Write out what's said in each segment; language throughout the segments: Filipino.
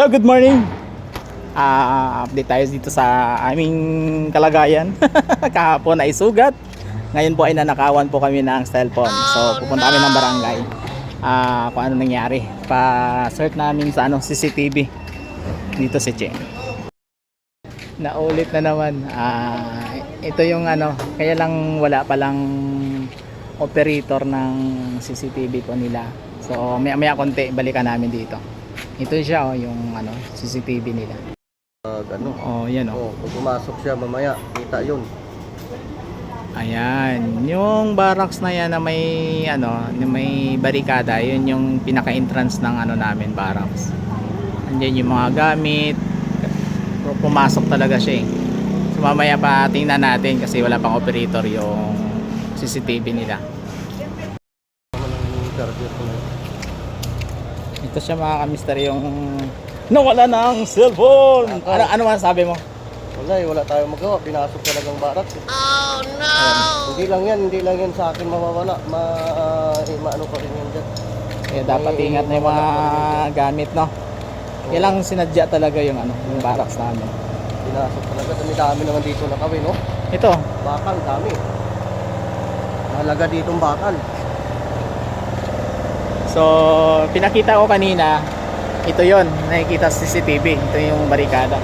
Yo, good morning! Ah, update tayo dito sa aming kalagayan. Kahapon ay sugat. Ngayon po ay nanakawan po kami ng cellphone. So, pupunta kami ng barangay. Ah, kung ano nangyari. Pa-search namin sa ano, CCTV. Dito si Cheng. Naulit na naman. Ah, ito yung ano, kaya lang wala palang operator ng CCTV po nila. So, maya maya konti balikan namin dito. Ito siya oh, yung ano, CCTV nila. Pag ano, Oh, yan oh. oh, pag pumasok siya mamaya, kita yun. Ayan, yung barracks na yan na may ano, na may barikada, yun yung pinaka-entrance ng ano namin barracks. Andiyan yung mga gamit. Pumasok talaga siya eh. So mamaya pa tingnan natin kasi wala pang operator yung CCTV nila. Ano charger ko. Ito siya mga kamister yung nawala ng cellphone. Ano ano man sabi mo? Wala eh, wala tayong magawa. Pinasok talagang barat. Eh. Hindi lang yan, hindi lang yan sa akin mawawala. Ma, eh, maano pa rin yan dyan. Kaya dapat ingat na yung mga gamit, no? Yan lang sinadya talaga yung ano, yung barracks namin. Pinasok talaga. Dami-dami naman dito na kami, no? Ito, Bakal, dami. Mahalaga ditong bakal. So pinakita ko kanina, ito yon nakikita sa CCTV, ito yung barikada.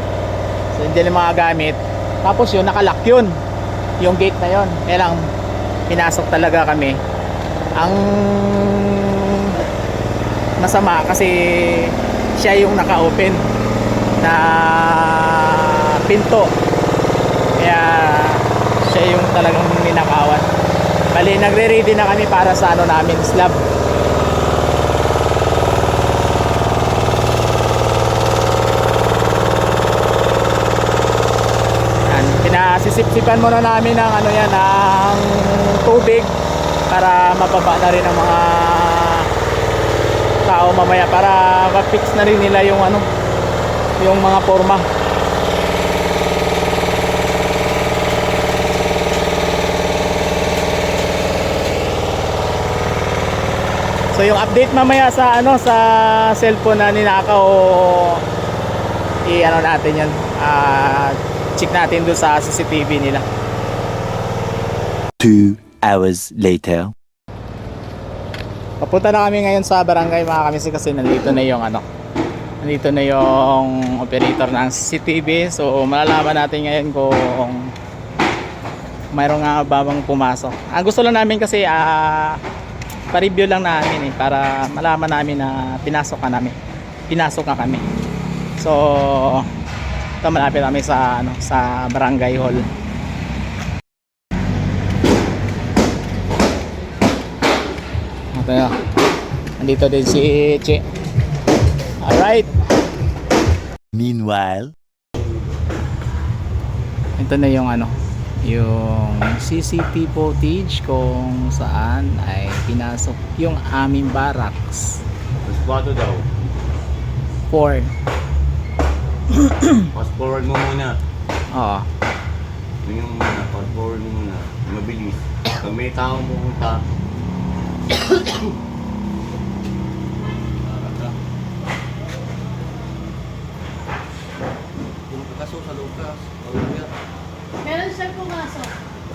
So hindi yung mga gamit. Tapos yun, nakalock yun. Yung gate na yun. Kaya lang, pinasok talaga kami. Ang masama kasi siya yung naka-open na pinto. Kaya siya yung talagang ninakawan. Bali, nagre-ready na kami para sa ano namin, slab. Yan, pinasisipsipan muna namin ng ano yan, ng tubig para mababa na rin ang mga tao mamaya para ma-fix na rin nila yung ano yung mga forma. So yung update mamaya sa ano sa cellphone na ninakaw i ano natin yan ah check natin doon sa CCTV nila. Two hours later. Papunta na kami ngayon sa barangay mga kami kasi nandito na yung ano nandito na yung operator ng CCTV so malalaman natin ngayon kung mayroong nga ba bang pumasok. Ang gusto lang namin kasi ah pa-review lang namin eh para malaman namin na pinasok ka namin. Pinasok ka kami. So ito malapit kami sa ano sa barangay hall Tayo. Nandito din si Che. Alright. Meanwhile, Ito na yung ano, yung CCTV footage kung saan ay pinasok yung aming barracks. Mas daw. 4. Fast forward mo muna. Oo. Tingnan mo muna. Fast forward mo muna. Mabilis. Pag may tao pupunta, kaso sa. Ano yan? Meron siyang pumasok.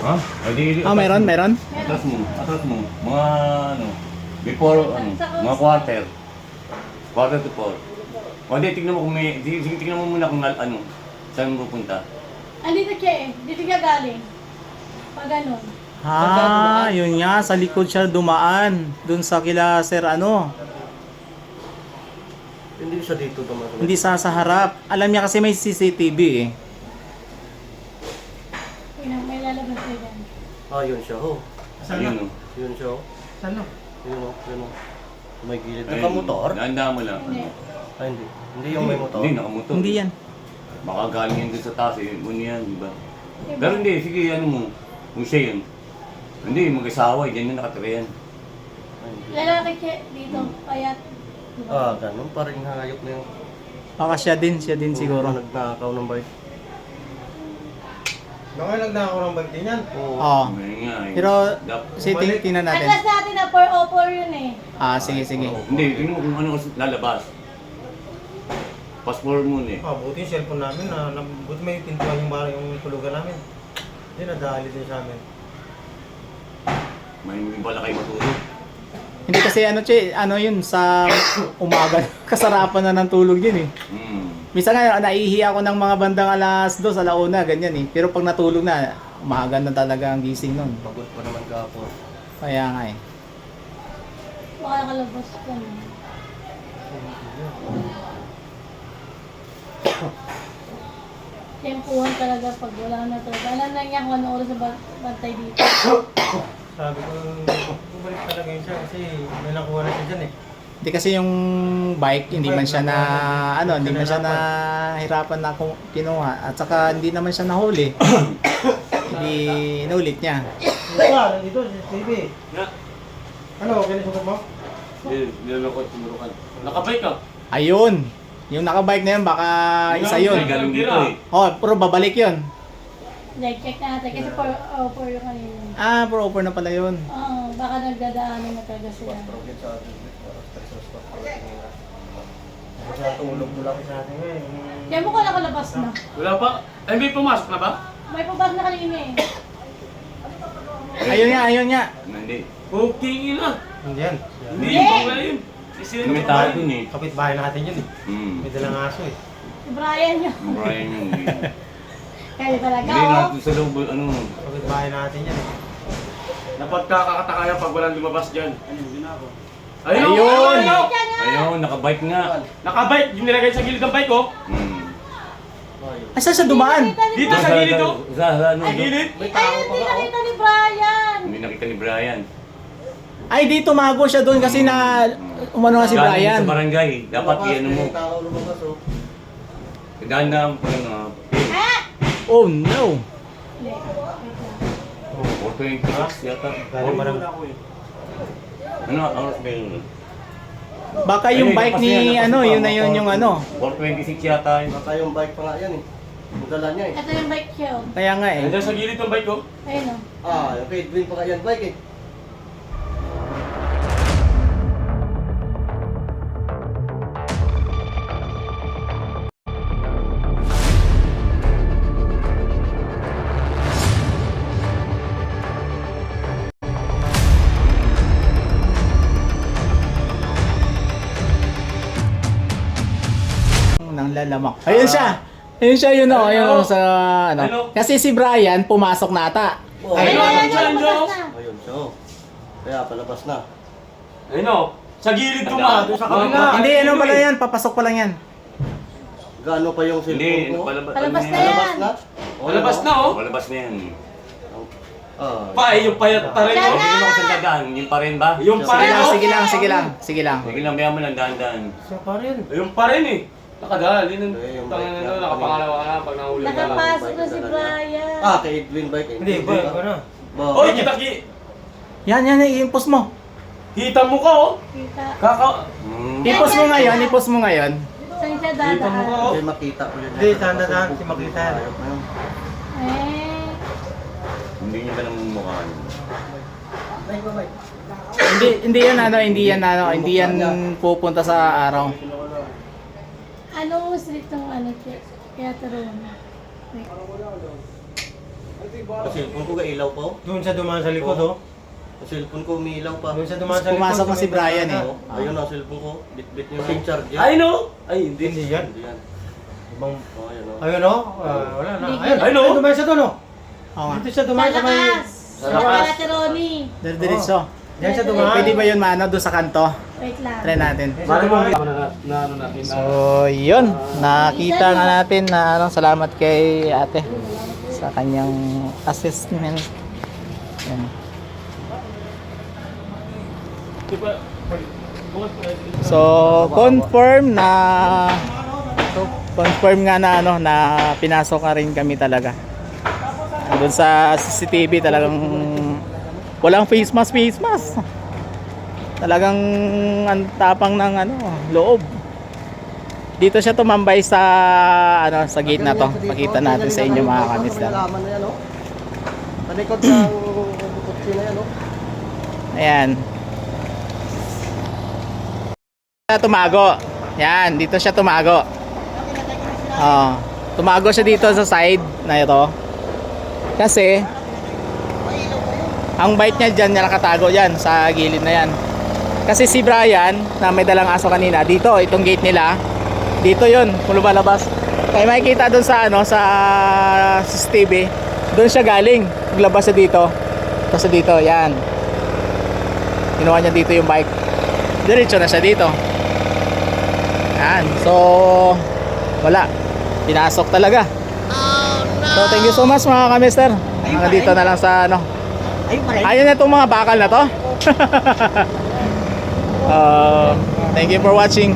ha? Ay, di, di, Ah, meron, meron? Atras mo. Atras mo. Mga ano. Before, ano. Mga quarter. Quarter to four. O, di, tignan mo kung may, di, sige, tignan mo muna kung na- ano. Saan mo pupunta. Andito siya eh. Dito siya galing. Pag ganun. Ah, yun nga, sa likod siya dumaan. Dun sa kila Sir ano. Hindi siya dito dumaan. Hindi sa sa harap. Alam niya kasi may CCTV eh. Tingnan, may lalabas siya dyan. Ah, yun siya, oh. Ayun, o. Yun siya, oh. Saan Yun, oh. Yun, oh. May gilid. Ayun. Nakamotor? Dahan-dahan mo lang. Hindi. Ay, hindi. Hindi yung may motor. Hindi, nakamotor. Hindi yan. Baka galing yan sa taas eh. Ano yan, di ba? Diba? Pero hindi, sige, ano mo. Kung siya yun. Hindi, mag-asawa, eh. Diyan yung nakatira yan. Ay, hindi. Lalaki siya dito. Kaya, diba? Ah, ganun. Parang hayop na yung Baka siya din, siya din siguro. nagnakaw ng bike. Baka nagnakaw ng bag din yan. Oo. Oo. Ayun nga eh. Pero, Dap- si ting tingnan natin. Atlas natin na 404 yun eh. Ah, sige, sige. Hindi, tingnan mo kung ano lalabas. Passport mo eh. Ah, buti yung cellphone namin na, na buti may pintuan yung barang yung tulugan namin. Hindi nadali din sa amin. May bala kayo matulog. Hindi kasi ano, che, ano yun, sa umaga, kasarapan na ng tulog yun eh. Hmm. Minsan nga, naihi ako ng mga bandang alas 2, alauna, ganyan eh. Pero pag natulog na, umaga na talaga ang gising nun. Pagod pa naman kahapon. Kaya nga eh. Baka nakalabas ka na. Tempuhan talaga pag wala na talaga. Alam na niya kung ano oras na ba- bantay dito. Sabi ko, bumalik talaga yun siya kasi may nakuha na siya dyan eh. Hindi kasi yung bike, hindi man siya na, ano, hindi man siya na hirapan na ku- kinuha. At saka hindi naman siya nahuli. hindi inulit niya. Ito ba, nandito si Stevie. Ano, okay na sukat mo? Nilolokot, tumurukan. Nakabay ka? Ayun! Yung nakabike na yun, baka isa yun. galing dito eh. Oh, pero babalik yun. Like, check natin. Kasi for, oh, for yung kanina. Ah, proper na pala yun. Oo, baka nagdadaanan na talaga sila. Sa tulog mo lang sa atin eh. Kaya mo ka nakalabas na. Wala pa? Ay, may pumasok na ba? May pabas na kanina eh. Ayun nga, ayun nga. Hindi. Okay na. Hindi yan. Hindi yung tao dun eh. Kapit bahay natin yun eh. Hmm. May dalang aso eh. Si Brian yun. Brian yun eh. Kaya talaga, Hindi oh. na sa loob, ano. Kapit bahay natin yan eh. Napagkakakata kaya pag walang lumabas dyan. Ayun! Ayun! Ayun! ayun! Kaya nga. Ayun, nakabike nga. Nakabike, yung nilagay sa gilid ng bike ko. Hmm. Ay, saan siya dumaan? Nakita ni Dito sa gilid oh. Sa, sa, ano, Sa gilid. May Ay, tao pa hindi ba? nakita ni Brian. Hindi nakita ni Brian. Ay, di tumago siya doon kasi na umano nga si Galing Brian. Sa barangay. Dapat i-ano mo. lumabas oh. Dahil na, ano! Oh no! Hindi, wait lang. 426 yata. Galing barang. Ano, oras ba yun? Baka yung Ayun, bike ni ano, yun na yun yung ano. 426 yata yun. Baka yung bike pa nga yan eh. Yung dala niya eh. Ito yung bike niya, oh. Kaya nga eh. Nandiyan sa gilid ng bike ko. Ayun, oh. Ah, yung kay Edwin pa nga yan bike eh. Lalamak. Ayun siya! Ayun siya yun oh, ayun oh, sa ano. Kasi si Brian pumasok na ata. Oh, Ayun, Ayun, ayun, ayun, ayun, ayun, siya oh. Kaya palabas na. Ayun o. Sa gilid ko nga. Doon sa kabila. Hindi, ano pala yan, papasok pa lang yan. Gaano pa yung Hindi, cellphone ko? palabas, Palabas ano na yan? Palabas na? Palabas na oh. Palabas na yan. Ah. Pa, eh, yung payat pa rin oh. Hindi mo kasi dadaan, yung pa rin ba? Yung pa Sige rin lang, oh. sige lang, sige lang, sige lang. Sige lang, bayan mo lang, daan-daan. Siya pa rin. Yung pa rin eh. Nakadali nun. Eh, yung Tangan bike na niya. doon, nakapangalawa ka na pag nahuli ka lang. Nakapasok na si Brian. Ah, kay Edwin bike eh. Hindi, ba, ano? Ba, Oy, kita ki. Yan, yan, i-impose mo. Kita mo ka oh. Kita. Kaka... Hmm. I-post mo ngayon, i-post mo ngayon. Saan siya Kita mo ka dadaan? oh. Hindi makita ko yun. Hindi, tanda-tanda, hindi makita yan. Na yun. Eh. Hindi niya ka nang mukha niya. Hindi hindi yan ano, hindi yan ano, hindi yan pupunta sa araw. Anong street ng ano? Kaya turuan. Ang cellphone ko ilaw pa oh. Doon sa dumaan sa likod oh. Ang cellphone ko umiilaw pa. Doon sa dumaan sa likod. Pumasok na si Brian eh. Oh, ayun ang cellphone ko. Bit-bit niyo yung charger. Ay no. Ay hindi. Hindi yan. Hindi yan. Ibang... Oh, ayun oh. Ayun oh. Ah, wala na. Ayun, Ayun, oh. dumaan siya doon oh. Oo nga. Dito siya Sa dumaan sa may... lakas! Sa Sa lakas. Ate Ronnie. Diretso. Diyan siya dumaan. Pwede ba yun maano doon sa kanto? Wait lang. Try natin. Mali mo na na ano natin. So, yun. Nakita nga natin na ano, salamat kay ate sa kanyang assessment. Yan. So, confirm na confirm nga na ano na pinasok ka rin kami talaga. Doon sa CCTV talagang walang face mask, face mask. Talagang ang tapang ng ano, loob. Dito siya tumambay sa ano sa gate na to. Pakita natin sa inyo mga. Nalaman na yan oh. Ng kutsi na yan oh. Ayan. Siya tumago. Yan, dito siya tumago. Ah, tumago siya dito sa side na ito. Kasi ang bite niya dyan, niya nakatago dyan sa gilid na yan. Kasi si Brian, na may dalang aso kanina, dito, itong gate nila, dito kung lumalabas. Kaya makikita doon sa ano, sa CCTV, doon siya galing. Naglabas siya dito. Tapos dito, yan. Ginawa niya dito yung bike. Diretso na siya dito. Yan. So, wala. Pinasok talaga. So, thank you so much mga kamister. Hanggang dito na lang sa ano. Ayun na itong mga bakal na to. Uh, thank you for watching.